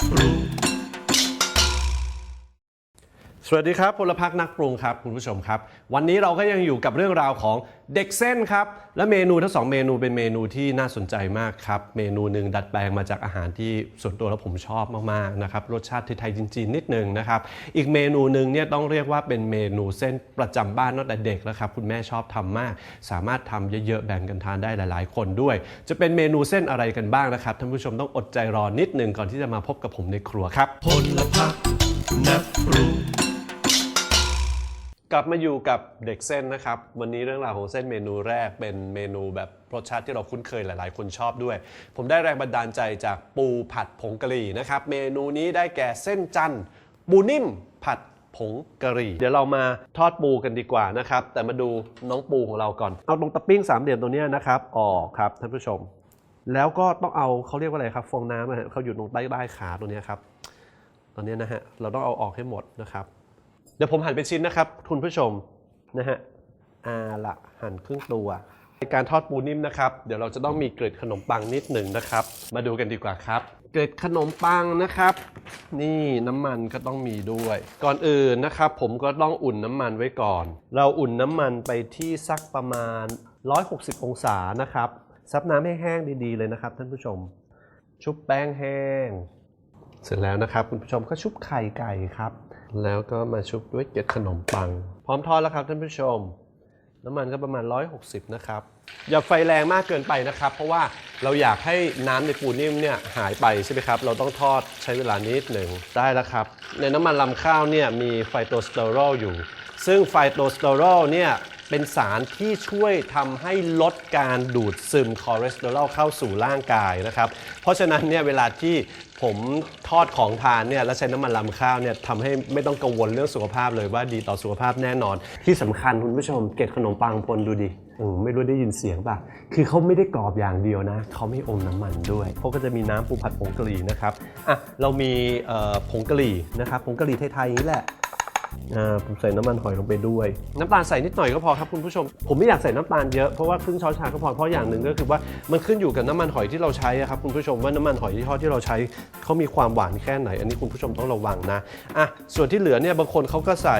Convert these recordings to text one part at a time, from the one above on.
Fru. สวัสดีครับพลพักนักปรุงครับคุณผู้ชมครับ วันนี้เราก็ยังอยู่กับเรื่องราวของเด็กเส้นครับ และเมนูทั้งสองเมนูเป็นเมนูที่น่าสนใจมากครับ เมนูหนึ่งดัดแปลงมาจากอาหารที่ส่วนตัวแล้วผมชอบมากๆนะครับรสชาติไทยๆจีนๆนิดนึงนะครับอีกเมนูหนึ่งเนี่ยต้องเรียกว่าเป็นเมนูเส้นประจำบ้านตั้งแต่เด็กแล้วครับคุณแม่ชอบทำมาก สามารถทำเยอะๆแบ่งกันทานได้หลาย ๆ คนด้วย จะเป็นเมนูเส้นอะไรกันบ้างนะครับท่านผู้ชมต้องอดใจรอนิดนึงก่อนที่จะมาพบกับผมในครัวครับพลพักนักปรุง กลับมาอยู่กับเด็กเส้นนะครับ วันนี้เรื่องราวของเส้นเมนูแรกเป็นเมนูแบบรสชาติที่เราคุ้นเคยหลาย ๆ คนชอบด้วย ผมได้แรงบันดาลใจจากปูผัดผงกะหรี่นะครับ เมนูนี้ได้แก่เส้นจันทร์ปูนิ่มผัดผงกะหรี่ เดี๋ยวเรามาทอดปูกันดีกว่านะครับ แต่มาดูน้องปูของเราก่อน เอาตรงตะปิ้งสามเหลี่ยมตัวนี้นะครับออกครับท่านผู้ชม แล้วก็ต้องเอาเขาเรียกว่าอะไรครับฟองน้ำนะฮะเขาอยู่ตรงใต้ใต้ขาตัวนี้ครับตอนนี้นะฮะเราต้องเอาออกให้หมดนะครับ ดี๋ยวผมหั่นเป็นชิ้นนะครับคุณผู้ชมนะฮะอาละหั่นครึ่งตัวในการทอดปูนิ่มนะครับ เดี๋ยวเราจะต้องมีเกล็ดขนมปังนิดหนึ่งนะครับ มาดูกันดีกว่าครับ เกล็ดขนมปังนะครับ นี่น้ำมันก็ต้องมีด้วย ก่อนอื่นนะครับ ผมก็ต้องอุ่นน้ำมันไว้ก่อน เราอุ่นน้ำมันไปที่สักประมาณ 160 องศานะครับซับน้ำให้แห้งดีๆเลยนะครับ ท่านผู้ชม ชุบแป้งแห้ง เสร็จแล้วนะครับ คุณผู้ชมก็ชุบไข่ไก่ครับ แล้วก็มาชุบด้วยเกล็ดขนมปัง พร้อมทอดแล้วครับท่านผู้ชม น้ำมันก็ประมาณ 160 นะครับ อย่าไฟแรงมากเกินไปนะครับ เพราะว่าเราอยากให้น้ำในปูนิ่มเนี่ยหายไปใช่ไหมครับ เราต้องทอดใช้เวลานิดหนึ่งได้แล้วครับ ในน้ำมันลำข้าวเนี่ยมีไฟโตสเตอรอลอยู่ ซึ่งไฟโตสเตอรอลเนี่ย เป็นสารที่ช่วยทำให้ลดการดูดซึมคอเลสเตอรอลเข้าสู่ร่างกายนะครับ เพราะฉะนั้นเนี่ยเวลาที่ผมทอดของทานเนี่ยแล้วใช้น้ำมันลำข้าวเนี่ยทำให้ไม่ต้องกังวลเรื่องสุขภาพเลยว่าดีต่อสุขภาพแน่นอน ที่สำคัญคุณผู้ชมเกล็ดขนมปังพลดูดิอืมไม่รู้ได้ยินเสียงป่ะ คือเขาไม่ได้กรอบอย่างเดียวนะ เขาไม่อมน้ำมันด้วย เขาก็จะมีน้ำปูผัดผงกะหรี่นะครับ อะ เรามีเอ่อผงกะหรี่นะครับ ผงกะหรี่ไทยๆนี่แหละ อ่าผมใส่น้ำมันหอยลงไปด้วย น้ำตาลใส่นิดหน่อยก็พอครับคุณผู้ชม ผมไม่อยากใส่น้ำตาลเยอะ เพราะว่าครึ่งช้อนชาก็พอเพราะอย่างหนึ่งก็คือว่ามันขึ้นอยู่กับน้ำมันหอยที่เราใช้อะครับคุณผู้ชมว่าน้ำมันหอยที่ทอดที่เราใช้เขามีความหวานแค่ไหน อันนี้คุณผู้ชมต้องระวังนะอะส่วนที่เหลือเนี่ยบางคนเขาก็ใส่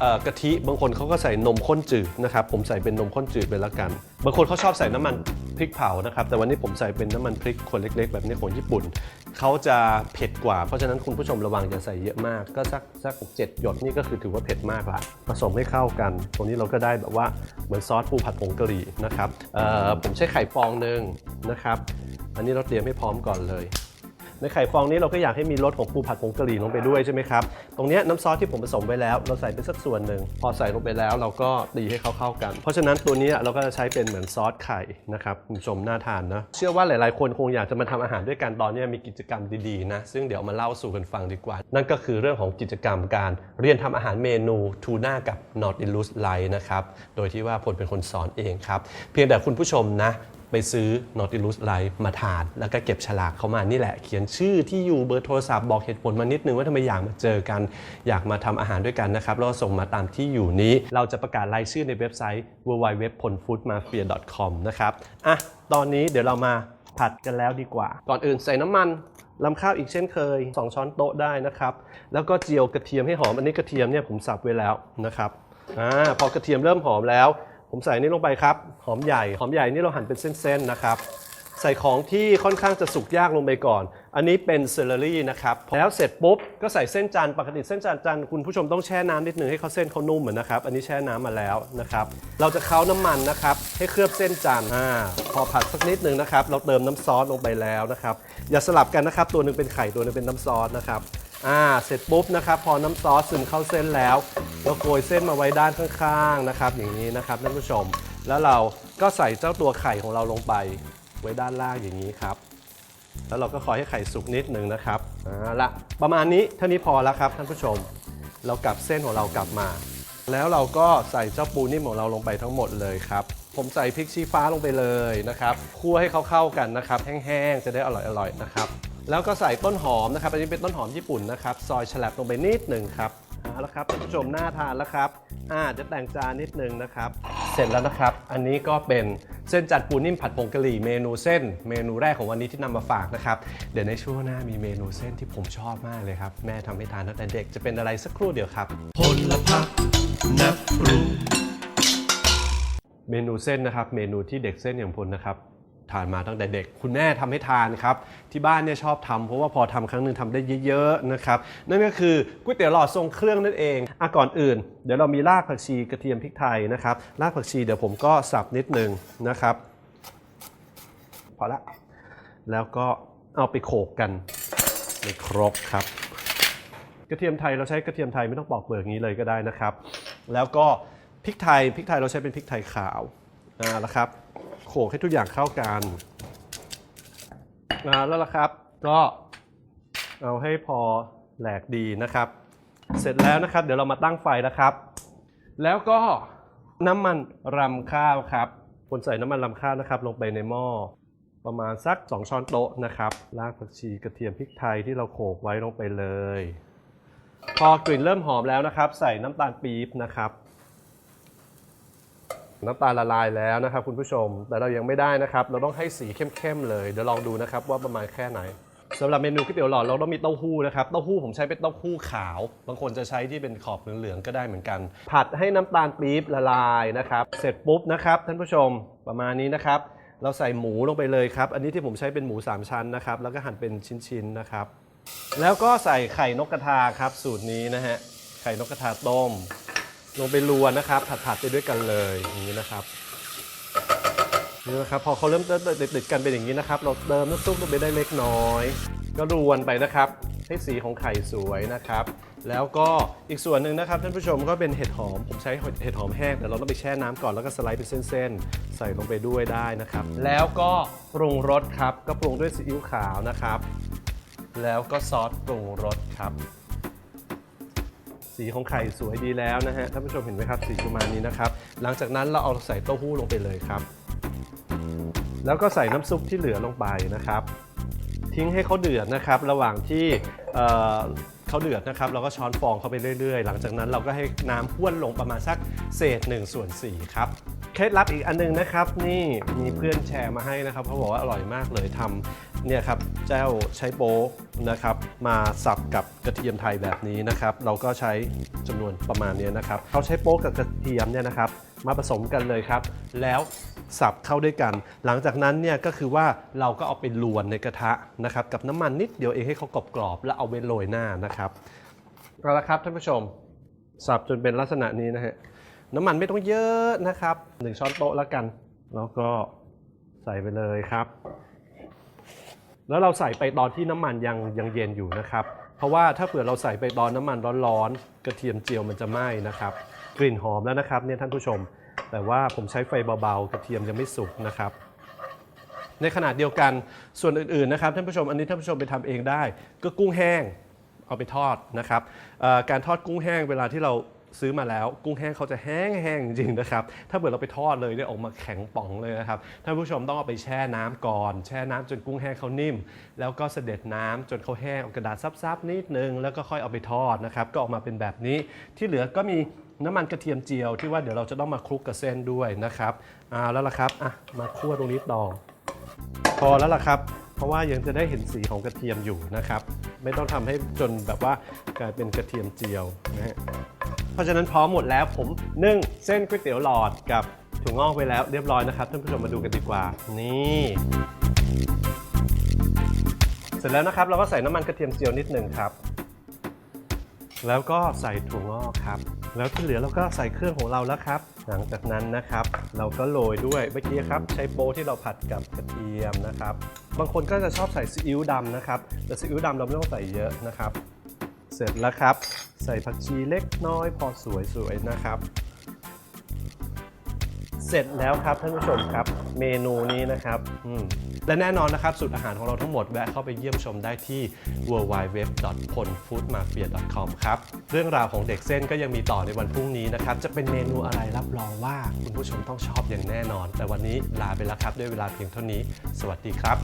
เอ่อกะทิบางคนเขาก็ใส่นมข้นจืดนะครับผมใส่เป็นนมข้นจืดไปแล้วกัน บางคนเขาชอบใส่น้ำมัน พริกเผานะครับ แต่วันนี้ผมใส่เป็นน้ำมันพริกคนเล็ก ๆ แบบนี้ของญี่ปุ่น เขาจะเผ็ดกว่า เพราะฉะนั้นคุณผู้ชมระวังอย่าใส่เยอะมาก ก็สักสักเจ็ดหยดนี่ก็คือถือว่าเผ็ดมากละ ผสมให้เข้ากัน ตรงนี้เราก็ได้แบบว่าเหมือนซอสปูผัดผงกะหรี่นะครับผมใช้ไข่ฟองหนึ่งนะครับ อันนี้เราเตรียมให้พร้อมก่อนเลย ในไข่ฟองนี้เราก็อยากให้มีรสของปูผัดผงกะหรี่ลงไปด้วยใช่ไหมครับ ตรงนี้น้ำซอสที่ผมผสมไว้แล้ว เราใส่ไปสักส่วนหนึ่ง พอใส่ลงไปแล้วเราก็ตีให้เขาเข้ากัน เพราะฉะนั้นตัวนี้เราก็จะใช้เป็นเหมือนซอสไข่นะครับคุณผู้ชมน่าทานนะ เชื่อว่าหลายๆ คนคงอยากจะมาทำอาหารด้วยกันตอนนี้มีกิจกรรมดีๆนะ ซึ่งเดี๋ยวมาเล่าสู่กันฟังดีกว่า นั่นก็คือเรื่องของกิจกรรมการเรียนทำอาหารเมนูทูน่ากับ Not i l l u s Light นะครับ โดยที่ว่าพลเป็นคนสอนเองครับ เพียงแต่คุณผู้ชมนะ ไปซื้อ Nautilus Light มาทาน แล้วก็เก็บฉลากเข้ามานี่แหละ เขียนชื่อที่อยู่เบอร์โทรศัพท์บอกเหตุผลมานิดนึงว่าทำไมอยากมาเจอกัน อยากมาทำอาหารด้วยกันนะครับแล้วก็ส่งมาตามที่อยู่นี้ เราจะประกาศรายชื่อในเว็บไซต์ www.polfoodmafia.com นะครับอะตอนนี้เดี๋ยวเรามาผัดกันแล้วดีกว่า ก่อนอื่นใส่น้ำมันลำข้าวอีกเช่นเคย 2 ช้อนโต๊ะได้นะครับ แล้วก็เจียวกระเทียมให้หอม อันนี้กระเทียมเนี่ยผมสับไว้แล้วนะครับ อ่า พอกระเทียมเริ่มหอมแล้ว ผมใส่นี่ลงไปครับ หอมใหญ่ หอมใหญ่นี่เราหั่นเป็นเส้นๆนะครับ ใส่ของที่ค่อนข้างจะสุกยากลงไปก่อน อันนี้เป็นเซเลอรี่นะครับ แล้วเสร็จปุ๊บก็ใส่เส้นจันทร์ปกติเส้นจันทร์จันทร์คุณผู้ชมต้องแช่น้ำนิดนึงให้เขาเส้นเขานุ่มเหมือนนะครับ อันนี้แช่น้ำมาแล้วนะครับ เราจะเค้าน้ำมันนะครับ ให้เคลือบเส้นจันทร์อ่าพอผัดสักนิดนึงนะครับ เราเติมน้ำซอสลงไปแล้วนะครับ อย่าสลับกันนะครับ ตัวหนึงเป็นไข่ตัวหนึงเป็นน้ำซอสนะครับ อ่าเสร็จปุ๊บนะครับ พอน้ำซอสซึมเข้าเส้นแล้วเราโกยเส้นมาไว้ด้านข้างๆนะครับ อย่างนี้นะครับท่านผู้ชม แล้วเราก็ใส่เจ้าตัวไข่ของเราลงไปไว้ด้านล่างอย่างนี้ครับ แล้วเราก็คอยให้ไข่สุกนิดหนึ่งนะครับอ่าละประมาณนี้เท่านี้พอแล้วครับท่านผู้ชม เรากลับเส้นของเรากลับมา แล้วเราก็ใส่เจ้าปูนิ่มของเราลงไปทั้งหมดเลยครับผมใส่พริกชี้ฟ้าลงไปเลยนะครับคั่วให้เข้าๆกันนะครับ แห้งๆจะได้อร่อยๆนะครับ แล้วก็ใส่ต้นหอมนะครับ อันนี้เป็นต้นหอมญี่ปุ่นนะครับ ซอยฉลับลงไปนิดหนึ่งครับอ่แล้วครับท่านผู้ชมน่าทานแล้วครับอ่าจะแต่งจานนิดนึงนะครับ เสร็จแล้วนะครับ อันนี้ก็เป็นเส้นจัดปูนิ่มผัดผงกะหรี่เมนูเส้น เมนูแรกของวันนี้ที่นำมาฝากนะครับ เดี๋ยวในช่วงหน้ามีเมนูเส้นที่ผมชอบมากเลยครับ แม่ทำให้ทานตั้งแต่เด็กจะเป็นอะไรสักครู่เดียวครับพลพักนักปรุงเมนูเส้นนะครับ เมนูที่เด็กเส้นอย่างพลนะครับ ทานมาตั้งแต่เด็ก คุณแม่ทำให้ทานครับ ที่บ้านเนี่ยชอบทำเพราะว่าพอทำครั้งหนึ่งทำได้เยอะๆนะครับ นั่นก็คือก๋วยเตี๋ยวหลอดทรงเครื่องนั่นเองอะก่อนอื่น เดี๋ยวเรามีรากผักชีกระเทียมพริกไทยนะครับรากผักชีเดี๋ยวผมก็สับนิดนึงนะครับพอละแล้วก็เอาไปโขกกันในครกครับ กระเทียมไทยเราใช้กระเทียมไทยไม่ต้องปอกเปลือกงนี้เลยก็ได้นะครับ แล้วก็พริกไทยพริกไทยเราใช้เป็นพริกไทยขาวอ่าล้วครับ โขลกให้ทุกอย่างเข้ากันอ่าแล้วละครับ ก็เอาให้พอแหลกดีนะครับ เสร็จแล้วนะครับ เดี๋ยวเรามาตั้งไฟนะครับ แล้วก็น้ำมันรำข้าวครับคนใส่น้ำมันรำข้าวนะครับ ลงไปในหม้อประมาณสัก 2 ช้อนโต๊ะนะครับรากผักชีกระเทียมพริกไทยที่เราโขลกไว้ลงไปเลย พอกลิ่นเริ่มหอมแล้วนะครับ ใส่น้ำตาลปี๊บนะครับ น้ำตาลละลายแล้วนะครับคุณผู้ชม แต่เรายังไม่ได้นะครับ เราต้องให้สีเข้มๆเลย เดี๋ยวลองดูนะครับว่าประมาณแค่ไหนสำหรับเมนูก๋วยเตี๋ยวหลอดเราต้องมีเต้าหู้นะครับ เต้าหู้ผมใช้เป็นเต้าหู้ขาว บางคนจะใช้ที่เป็นขอบเหลืองๆก็ได้เหมือนกัน ผัดให้น้ำตาลปี๊บละลายนะครับ เสร็จปุ๊บนะครับท่านผู้ชมประมาณนี้นะครับ เราใส่หมูลงไปเลยครับ อันนี้ที่ผมใช้เป็นหมูสามชั้นนะครับ แล้วก็หั่นเป็นชิ้นๆนะครับ แล้วก็ใส่ไข่นกกระทาครับสูตรนี้นะฮะ ไข่นกกระทาต้ม ลงไปรวนนะครับ ผัดๆไปด้วยกันเลยอย่างนี้นะครับนี่นะครับพอเขาเริ่มติดๆกันเป็นอย่างนี้นะครับ เราเติมน้ำซุปลงไปได้เล็กน้อย ก็รวนไปนะครับ ให้สีของไข่สวยนะครับ แล้วก็อีกส่วนหนึ่งนะครับท่านผู้ชมก็เป็นเห็ดหอมผมใช้เห็ดหอมแห้งแต่เราต้องไปแช่น้ำก่อนแล้วก็สไลด์เป็นเส้นๆ ใส่ลงไปด้วยได้นะครับ แล้วก็ปรุงรสครับก็ปรุงด้วยซีอิ๊วขาวนะครับ แล้วก็ซอสปรุงรสครับ สีของไข่สวยดีแล้วนะฮะท่านผู้ชมเห็นไหมครับสีประมาณนี้นะครับ หลังจากนั้นเราเอาใส่เต้าหู้ลงไปเลยครับ แล้วก็ใส่น้ำซุปที่เหลือลงไปนะครับ ทิ้งให้เขาเดือดนะครับ ระหว่างที่เเขาเดือดนะครับ เราก็ช้อนฟองเข้าไปเรื่อยๆ หลังจากนั้นเราก็ให้น้ำพ้วนลงประมาณสักเศษ1ส่วน4ครับ เคล็ดลับอีกอันนึงนะครับ นี่มีเพื่อนแชร์มาให้นะครับเขาบอกว่าอร่อยมากเลยทำเนี่ยครับเจ้าใช้โป๊กนะครับ มาสับกับกระเทียมไทยแบบนี้นะครับ เราก็ใช้จำนวนประมาณนี้นะครับเขาใช้โป๊กกับกระเทียมเนี่ยนะครับ มาผสมกันเลยครับ แล้วสับเข้าด้วยกัน หลังจากนั้นเนี่ยก็คือว่าเราก็เอาไปลวนในกระทะนะครับ กับน้ำมันนิดเดียวเองให้เขากรอบๆแล้วเอาไปโรยหน้านะครับเอาละครับท่านผู้ชมสับจนเป็นลักษณะนี้นะฮะ น้ำมันไม่ต้องเยอะนะครับหนึ่งช้อนโต๊ะแล้วกัน แล้วก็ใส่ไปเลยครับ แล้วเราใส่ไปตอนที่น้ำมันยังยังเย็นอยู่นะครับ เพราะว่าถ้าเผื่อเราใส่ไปตอนน้ำมันร้อนๆกระเทียมเจียวมันจะไหม้นะครับ กลิ่นหอมแล้วนะครับเนี่ยท่านผู้ชม แต่ว่าผมใช้ไฟเบาๆ กระเทียมยังไม่สุกนะครับ ในขณะเดียวกันส่วนอื่นๆนะครับท่านผู้ชมอันนี้ท่านผู้ชมไปทำเองได้ ก็กุ้งแห้งเอาไปทอดนะครับการทอดกุ้งแห้งเวลาที่เรา ซื้อมาแล้วกุ้งแห้งเขาจะแห้งแห้งๆจริงนะครับ ถ้าเกิดเราไปทอดเลยเนี่ยออกมาแข็งป่องเลยนะครับ ท่านผู้ชมต้องเอาไปแช่น้ำก่อน แช่น้ำจนกุ้งแห้งเขานิ่ม แล้วก็เสด็จน้ำจนเขาแห้งเอากระดาษซับๆนิดนึง แล้วก็ค่อยเอาไปทอดนะครับ ก็ออกมาเป็นแบบนี้ ที่เหลือก็มีน้ำมันกระเทียมเจียวที่ว่าเดี๋ยวเราจะต้องมาคลุกกับเส้นด้วยนะครับอ่าแล้วล่ะครับอะมาคั่วตรงนี้ต่อ พอแล้วล่ะครับ เพราะว่ายังจะได้เห็นสีของกระเทียมอยู่นะครับ ไม่ต้องทำให้จนแบบว่ากลายเป็นกระเทียมเจียวนะฮะ เพราะฉะนั้นพร้อมหมดแล้วผมนึ่งเส้นก๋วยเตี๋ยวหลอดกับถั่วงอกไปแล้วเรียบร้อยนะครับท่านผู้ชมมาดูกันดีกว่า นี่ เสร็จแล้วนะครับเราก็ใส่น้ำมันกระเทียมเจียวนิดหนึ่งครับ แล้วก็ใส่ถั่วงอกครับ แล้วที่เหลือเราก็ใส่เครื่องของเราแล้วครับ หลังจากนั้นนะครับ เราก็โรยด้วยเมื่อกี้ครับใช้โป๊ที่เราผัดกับกระเทียมนะครับ บางคนก็จะชอบใส่ซีอิ๊วดำนะครับแต่ซีอิ๊วดำเราไม่ต้องใส่เยอะนะครับ เสร็จแล้วครับ ใส่ผักชีเล็กน้อยพอสวยๆนะครับ เสร็จแล้วครับท่านผู้ชมครับ เมนูนี้นะครับและแน่นอนนะครับสูตรอาหารของเราทั้งหมดแวะเข้าไปเยี่ยมชมได้ที่ w w w p o n f o o d m a f i a c o m ครับ เรื่องราวของเด็กเส้นก็ยังมีต่อในวันพรุ่งนี้นะครับ จะเป็นเมนูอะไรรับรองว่าคุณผู้ชมต้องชอบอย่างแน่นอน แต่วันนี้ลาไปแล้วครับด้วยเวลาเพียงเท่านี้ สวัสดีครับ